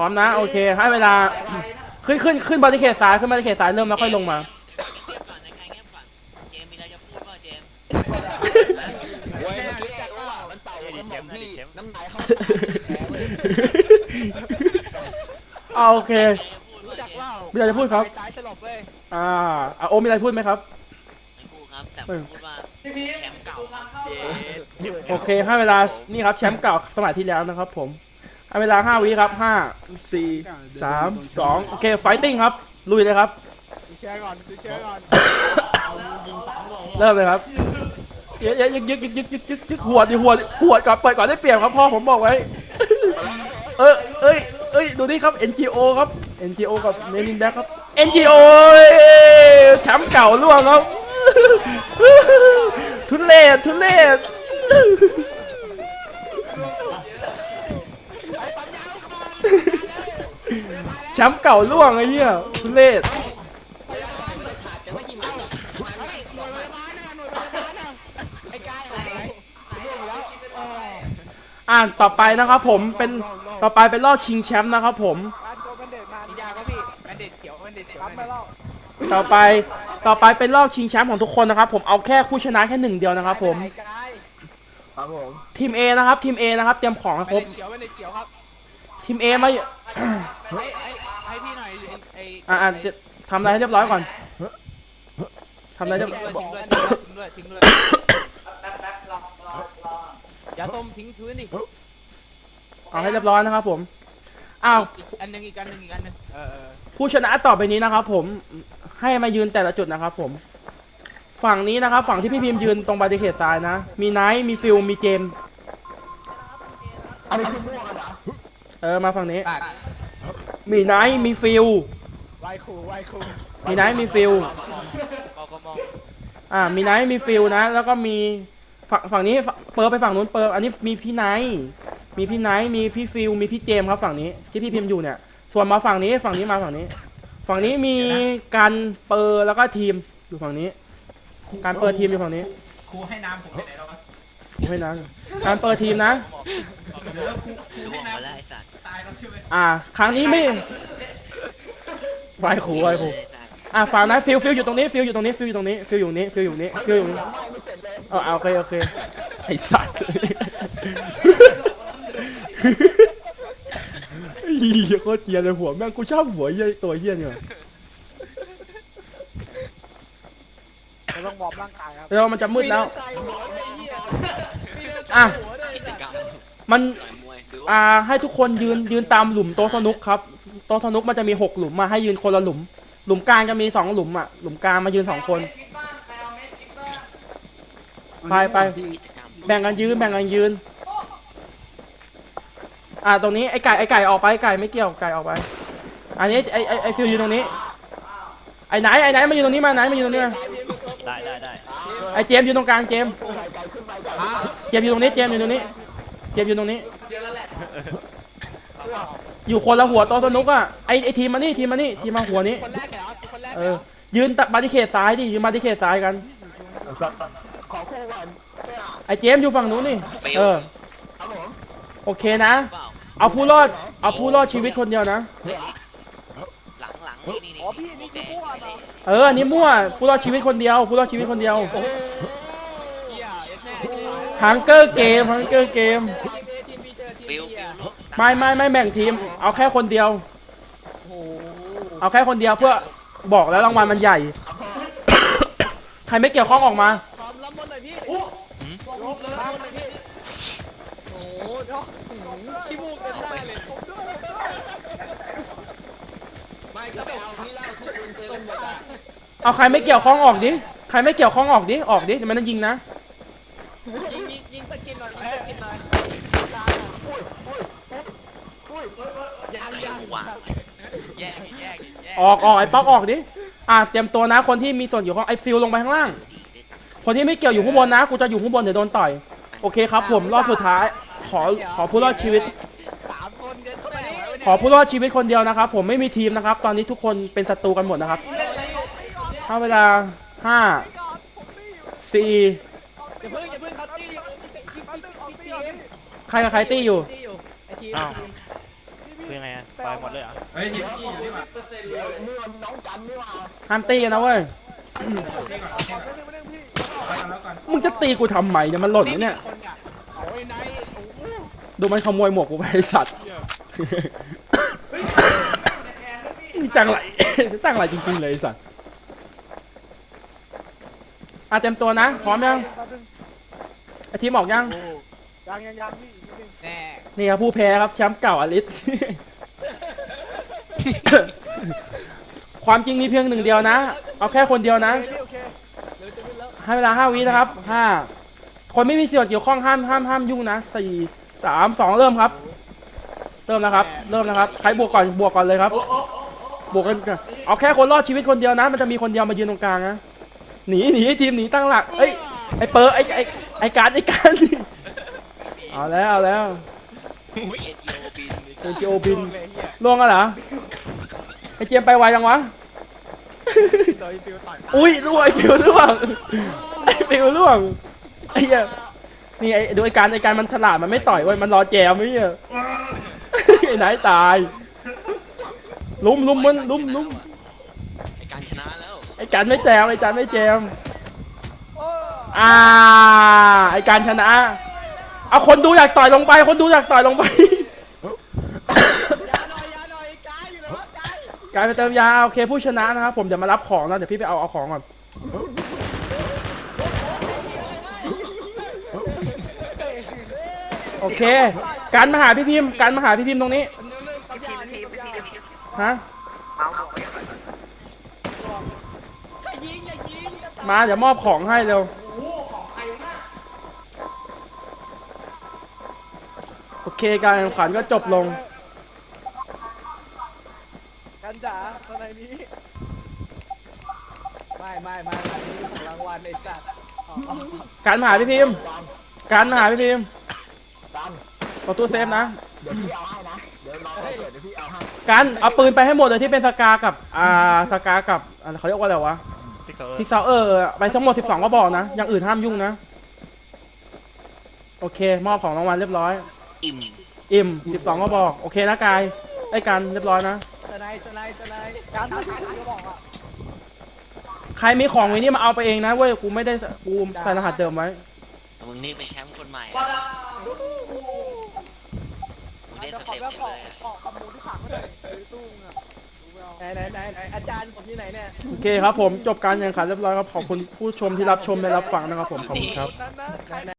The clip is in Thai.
ร้อมนะโอเคให้เวลาขึ้นขึ้นขึ้นบอลที่เขตซ้ายขึ้นบอลที่เขตซ้ายเริ่มแล้วค่อยลงมาเงียบก่อนนะใครเงียบก่อนเจมส์มีอะไรจะพูดป่ะเจมส์เว้ยเมื่อกี้ไอ้โอ้อะมันเป่ากระหม่อมนี่น้ำลายเข้าแผลเว้ยเอาโอเคมีอะไรจะพูดป่ะเจมส์มีอะไรจะพูดครับตายสลบเว้ยอ่าอะโอมมีอะไรพูดไหมครับไม่พูดครับแต่ผมพูดว่าแชมป์เก่าครับโอเคให้เวลานี่ครับแชมป์เก่าสมัยที่แล้วนะครับผม ให้เวลาห้าวิครับห้าสี่สามสองโอเคไฟติ้งครับ ลุยเลยครับดูแชร์ก่อนดูแชร์ก่อนเริ่มเลยครับเยอะๆยึกยึกยึกยึกยึกยึกยึกหัวดดิหัวดหัวดก่อนเปิดก่อนได้เปรียบครับพ่อผมบอกไว้ เออเอ้ยเอ้ยดูนี่ครับ NGO ครับ NGO กับ Men in Black ครับ NGO แชมป์เก่าล่วงครับ ทุเรศทุเรศ แชมป์เก่าล่วงไอ้เหี้ยทุเรศไอ้กายหายล่วงแล้วเอออ่านต่อไปนะครับผมเป็นต่อไปเป็นรอบชิงแชมป์นะครับผมการโดนแบนเดตมาพี่ยาก็พี่แบนเดตเขียวแบนเดตเขียวรับไปแล้วต่อไปต่อไปเป็นรอบชิงแชมป์ของทุกคนนะครับ ผมเอาแค่ผู้ชนะแค่หนึ่งเดียวนะครับ ผมไอ้กายครับผมทีม A นะครับทีม A นะครับเตรียมของให้แบครบนเดตเขียวแบนเดตเขียวครับ ทีม A มาให้ให้ให้พี่หน่อยไอ้อ่าอ่าจะทำอะไรให้เรียบร้อยก่อนทำอะไรเรียบทิ้งร้อยด้วยทิ้งด้วยทิ้งด้วยอย่าต้มทิ้งพื้นดิเอาให้เรียบร้อยนะครับผมอ้าวอีกอันหนึงอีกอันหนึงอีกอันหนึงเออเออผู้ชนะต่อไปนี้นะครับ ผมให้มายืนแต่ละจุดนะครับ ผม ฝั่งนี้นะครับ ฝั่งที่พี่พิมพ์ยืนตรงบาร์เดเคทซ้ายนะ มีไนท์มีฟิลมีเจมส์อันนี้คือม่วงกันเหรอ เออ มาฝั่งนี้ปากมีไนท์มีฟิลไวคูไวคูมีไนท์มีฟิลเปากระมองอ่า มีไนท์มีฟิลนะ แล้วก็มีฝั่งฝั่งนี้ฝั่งเปิร์ไปฝั่งนู้นเปิร์อันนี้มีพี่ไนท์มีพี่ไนท์มีพี่ฟิล มีพี่เจมส์ครับฝั่งนี้ที่พี่พิมพ์อยู่เนี่ย ส่วนมาฝั่งนี้ฝั่งนี้มาฝั่งนี้ ฝั่งนี้มีการเปิร์แล้วก็ทีมอยู่ฝั่งนี้ การเปิดทีมอยู่ฝั่งนี้ ครูให้น้ำผมไปไหนแล้ว วะผมให้นะการเปิดทีมนะ เดี๋ยวครูครูดูให้ออกน้มาแล้วไอ้สัตว์ำตายแล้วใช่ไหมอ่า ครั้งนี้ไม่ไหวครูไหวครูไอ้สัตว์อ่าฝั่งนั้นฟิลฟิลอยู่ตรงนี้ฟิลอยู่ตรงนี้ฟิลอยู่ตรงนี้ฟิลอยู่ตรงนี้ฟิลอยู่ตรงนี้ฟิลอยู่ตรงนี้เออเอาโอเคโอเคไอสัตว์เฮียโคตรเกลียดเลยหัวแม่งกูชอบหัวเหี้ยตัวเฮียเนี่ยเราต้องวอร์มร่างกายครับแล้วมันจะมืดแล้ว อะ กิจกรรมมันต่อยมวยดูอ่าให้ทุกคนยืนยืนตามหลุมโต๊ะสนุกครับ โต๊ะสนุกมันจะมีหกหลุมมาให้ยืนคนละหลุม หลุมกลางจะมีสองหลุมอะ หลุมกลางมายืนสองคน ไปไป กิจกรรมแบ่งกันยืนแบ่งกันยืน อ่าตรงนี้ไอไก่ไอไก่ออกไปไก่ไม่เกี่ยวไก่ออกไป อันนี้ไอไอไอฟิวยืนตรงนี้ ไอไหนไอไหนมายืนตรงนี้มาไหนมายืนตรงนี้มาได้ได้ได้ไอเจมส์ยืนตรงกลางเจมส์ เจมส์ยืนตรงนี้ เจมส์ยืนตรงนี้ เจมส์ยืนตรงนี้ อยู่คนละหัวโต๊ะสนุกอะ ไอไอทีมมานี่ทีมมานี่ทีมมาหัวนี้ คนแรกเหรอคนแรกเออยืนตัดบาร์ดิเคทซ้ายดิ ยืนบาร์ดิเคทซ้ายกัน ขอคู่ก่อนไอเจมส์อยู่ฝั่งนู้นนี่ เออ ครับผมโอเคนะ เอาผู้รอด เอาผู้รอดชีวิตคนเดียวนะ หลังหลังนี่นี่นี่พี่นี่คือพวกเออ อันนี้มั่ว ผู้รอดชีวิตคนเดียว ผู้รอดชีวิตคนเดียวเฮียเอสแม่ ฮังเกอร์เกมฮังเกอร์เกมฟิวฟิวลุกไม่ไม่ไม่แบ่งทีม เอาแค่คนเดียว เอาแค่คนเดียวเพื่อบอกแล้วรางวัลมันใหญ่ ใครไม่เกี่ยวข้องออกมา พร้อมรับมนหน่อยพี่ลบเลยรับมนหน่อยพี่ โอ้โหเนาะขี้มูกกันได้เลยไม่ก็ไปเอาพี่เล่าทุกคนเจอกันหมดอะเอาใครไม่เกี่ยวข้องออกดิ ใครไม่เกี่ยวข้องออกดิ ออกดิเดี๋ยวมันจะยิงนะ ยิงยิงยิงสกินหน่อยยิงสกินหน่อยอุ้ยอุ้ยอุ้ยยัง ใครยังวางแยกแยกแยกออกออกไอ้ป๊อกออกดิอะเตรียมตัวนะคนที่มีส่วนเกี่ยวข้องไอ้ฟิลลงไปข้างล่าง คนที่ไม่เกี่ยวอยู่ข้างบนนะกูจะอยู่ข้างบนเดี๋ยวโดนต่อยโอเคครับ ผมรอบสุดท้าย ขอขอผู้รอดชีวิต สามคนเดินเข้าไปนี่ขอผู้รอดชีวิตคนเดียวนะครับ ผมไม่มีทีมนะครับ ตอนนี้ทุกคนเป็นศัตรูกันหมดนะครับ ถ้าเวลาห้าสี่อย่าเพิ่งอย่าเพิ่งเขาตีอยู่ตีตีตีใครกับใครตี้อยู่ตีอยู่ไอทีมอ้าวทคือยัง ไงอะปล่อยหมดเลยเหรอเฮ้ยทีมพี่อยู่นี่หว่าเดี๋ยวนี่มันน้องกันนี่หว่าห้ามตีกันนะเว้ยตีก่อนตีก่อนไม่ได้ไม่ได้พี่ไปกันแล้วก่อนมึงจะตีกูทำไมเนี่ยมันหล่นแล้วเนี่ย คนอะเอาไอ้ไนท์โอ้โหดูมันขโมยหมวกกูไปไอ้สัตว์นี่จังไร จังไรจริงๆเลยไอ้สัตว์อะเต็มตัวนะ พร้อมยังไอทีมออกยัง ยังยังยังพี่นิดนึงแน่นี่ครับผู้แพ้ครับแชมป์เก่าอลิส ความจริงมีเพียงหนึ่งเดียวนะ เอาแค่คนเดียวนะโอเคโอเคเดี๋ยวจะขึ้นแล้วให้เวลาห้าวินะครับห้าคนไม่มีส่วนเกี่ยวข้องห้ามห้ามห้ามยุ่งนะสี่สามสองเริ่มครับ เริ่มแล้วครับ เริ่มแล้วครับ ใครบวกก่อนบวกก่อนเลยครับ บวกกันก่อนเอาแค่คนรอดชีวิตคนเดียวนะ มันจะมีคนเดียวมายืนตรงกลางนะ หนีหนีทีมหนีตั้งหลัก เอ้ย ไอเปอร์ไอไอไอการดไอการดเอาแล้วเอาแล้วอุ้ยเอ็นจีโอบินเอ็นจีโอบินเลยเฮียล่วงแล้วเหรอไอเจมส์ไปไวยังวะ โดยฟิวต่อยอุ้ยล่วงไอฟิวล่วงไอฟิวล่วงไอ้เหี้ยนี่ไอ้ดูไอการไอการมันฉลาดมันไม่ต่อยเว้ยมันรอแจมไอ้เหี้ยไอ้ไหนตาย ลุมลุมมันลุมลุมไอการชนะแล้วไอการไม่แจมไอการไม่แจมโอ้อ่าไอการชนะ เอาคนดูอยากต่อยลงไป คนดูอยากต่อยลงไป ยาหน่อยยาหน่อยกายอยู่ไหนวะ กายการไปเติมยาโอเคผู้ชนะนะครับผมเดี๋ยวมารับของนะเดี๋ยวพี่ไปเอาเอาของก่อนโอเค การมาหาพี่พิมพ์การมาหาพี่พิมพ์ตรงนี้ฮะมาเดี๋ยวมอบของให้เร็วโอเคการแข่งขันก็จบลง กันจ๋าตัวไหนนี้ ไม่ไม่ไม่ไม่นี่ของรางวัลไอ้สัตว์อ๋อการมาหาพี่พิมพ์การมาหาพี่พิมพ์ประตูเซฟนะเดี๋ยวพี่เอาให้นะ เดี๋ยวรอเดี๋ยวพี่เอาให้การเอาปืนไปให้หมดเลยที่เป็นสกากับอ่าสกากับอ่าเขาเรียกว่าอะไรวะติ๊กเกอร์ซิกซาวเออไปทั้งหมด 12 ก็บอกนะ อย่างอื่นห้ามยุ่งนะ โอเค มอบของรางวัลเรียบร้อย อิ่ม อิ่ม 12 ก็บอก โอเคนะกายไอ้กันเรียบร้อยนะ สไนสไนสไนการถ่ายถ่ายก็บอกอะใครมีของไว้นี่มาเอาไปเองนะเว้ยกูไม่ได้กูใส่รหัสเดิมไว้มึงนี่เป็นแชมป์คนใหม่อะมึงเล่นสเต็ปเต็มเลยอะออกกับหมูที่ขังก็ได้หรือตู้อะไหนไหนไหนไหนอาจารย์ผมที่ไหนเนี่ยโอเคครับผมจบการแข่งขันเรียบร้อยครับขอบคุณผู้ชมที่รับชมและรับฟังนะครับผมขอบคุณครับนั้นนะ